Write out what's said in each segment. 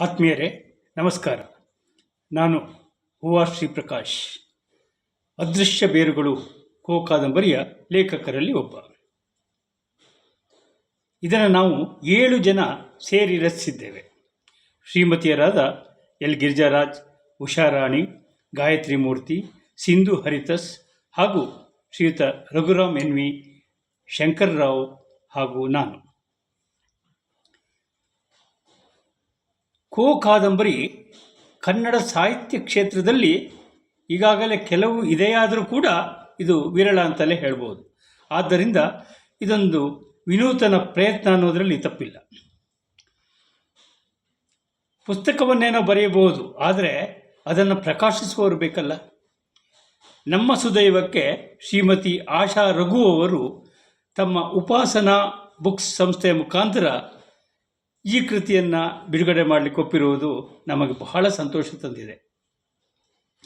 ಆತ್ಮೀಯರೇ, ನಮಸ್ಕಾರ. ನಾನು ಹೂವ ಶ್ರೀಪ್ರಕಾಶ್ ಅದೃಶ್ಯ ಬೇರುಗಳು ಕೋ ಕಾದಂಬರಿಯ ಲೇಖಕರಲ್ಲಿ ಒಬ್ಬ. ಇದನ್ನು ನಾವು ಏಳು ಜನ ಸೇರಿ ರಚಿಸಿದ್ದೇವೆ. ಶ್ರೀಮತಿಯರಾದ ಎಲ್ ಗಿರಿಜಾರಾಜ್ ಉಷಾರಾಣಿ ಗಾಯತ್ರಿ ಮೂರ್ತಿ, ಸಿಂಧು ಹರಿತಸ್ ಹಾಗೂ ಶ್ರೀಯುತ ರಘುರಾಮ್ ಎನ್ ವಿ ಶಂಕರ್ರಾವ್ ಹಾಗೂ ನಾನು. ಕೋ ಕಾದಂಬರಿ ಕನ್ನಡ ಸಾಹಿತ್ಯ ಕ್ಷೇತ್ರದಲ್ಲಿ ಈಗಾಗಲೇ ಕೆಲವು ಇದೆಯಾದರೂ ಕೂಡ ಇದು ವಿರಳ ಅಂತಲೇ ಹೇಳ್ಬೋದು. ಆದ್ದರಿಂದ ಇದೊಂದು ವಿನೂತನ ಪ್ರಯತ್ನ ಅನ್ನೋದರಲ್ಲಿ ತಪ್ಪಿಲ್ಲ. ಪುಸ್ತಕವನ್ನೇನೋ ಬರೆಯಬಹುದು, ಆದರೆ ಅದನ್ನು ಪ್ರಕಾಶಿಸುವವರು ಬೇಕಲ್ಲ. ನಮ್ಮ ಸುದೈವಕ್ಕೆ ಶ್ರೀಮತಿ ಆಶಾ ರಘು ಅವರು ತಮ್ಮ ಉಪಾಸನಾ ಬುಕ್ಸ್ ಸಂಸ್ಥೆಯ ಮುಖಾಂತರ ಈ ಕೃತಿಯನ್ನು ಬಿಡುಗಡೆ ಮಾಡಲಿಕ್ಕೆ ಒಪ್ಪಿರುವುದು ನಮಗೆ ಬಹಳ ಸಂತೋಷ ತಂದಿದೆ.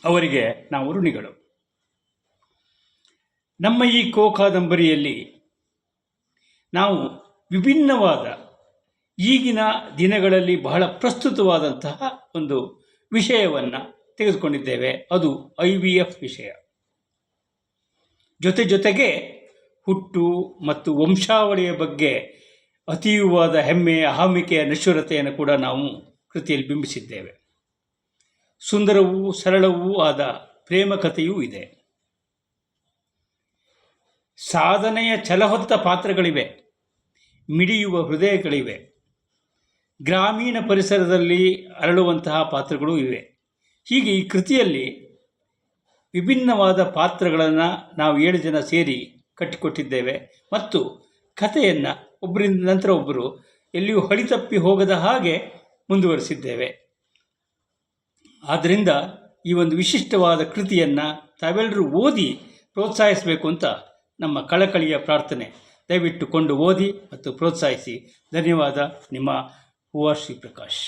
ಅವರಿಗೆ ನಾವು ಋಣಿಗಳು. ನಮ್ಮ ಈ ಕೋ ಕಾದಂಬರಿಯಲ್ಲಿ ನಾವು ವಿಭಿನ್ನವಾದ ಈಗಿನ ದಿನಗಳಲ್ಲಿ ಬಹಳ ಪ್ರಸ್ತುತವಾದಂತಹ ಒಂದು ವಿಷಯವನ್ನು ತೆಗೆದುಕೊಂಡಿದ್ದೇವೆ. ಅದು ಐ ವಿ ಎಫ್ ವಿಷಯ. ಜೊತೆ ಜೊತೆಗೆ ಹುಟ್ಟು ಮತ್ತು ವಂಶಾವಳಿಯ ಬಗ್ಗೆ ಅತೀವವಾದ ಹೆಮ್ಮೆ, ಅಹಮಿಕೆಯ ನಶ್ವರತೆಯನ್ನು ಕೂಡ ನಾವು ಕೃತಿಯಲ್ಲಿ ಬಿಂಬಿಸಿದ್ದೇವೆ. ಸುಂದರವೂ ಸರಳವೂ ಆದ ಪ್ರೇಮ ಕಥೆಯೂ ಇದೆ. ಸಾಧನೆಯ ಛಲಹೊತ್ತ ಪಾತ್ರಗಳಿವೆ, ಮಿಡಿಯುವ ಹೃದಯಗಳಿವೆ. ಗ್ರಾಮೀಣ ಪರಿಸರದಲ್ಲಿ ಅರಳುವಂತಹ ಪಾತ್ರಗಳು ಇವೆ. ಹೀಗೆ ಈ ಕೃತಿಯಲ್ಲಿ ವಿಭಿನ್ನವಾದ ಪಾತ್ರಗಳನ್ನು ನಾವು ಏಳು ಜನ ಸೇರಿ ಕಟ್ಟಿಕೊಟ್ಟಿದ್ದೇವೆ ಮತ್ತು ಕಥೆಯನ್ನು ಒಬ್ಬರಿಂದ ನಂತರ ಒಬ್ಬರು ಎಲ್ಲಿಯೂ ಹಳಿತಪ್ಪಿ ಹೋಗದ ಹಾಗೆ ಮುಂದುವರಿಸಿದ್ದೇವೆ. ಆದ್ದರಿಂದ ಈ ಒಂದು ವಿಶಿಷ್ಟವಾದ ಕೃತಿಯನ್ನು ತಾವೆಲ್ಲರೂ ಓದಿ ಪ್ರೋತ್ಸಾಹಿಸಬೇಕು ಅಂತ ನಮ್ಮ ಕಳಕಳಿಯ ಪ್ರಾರ್ಥನೆ. ದಯವಿಟ್ಟು ಕೊಂಡು ಓದಿ ಮತ್ತು ಪ್ರೋತ್ಸಾಹಿಸಿ. ಧನ್ಯವಾದ. ನಿಮ್ಮ ಹೂವ ಶ್ರೀಪ್ರಕಾಶ್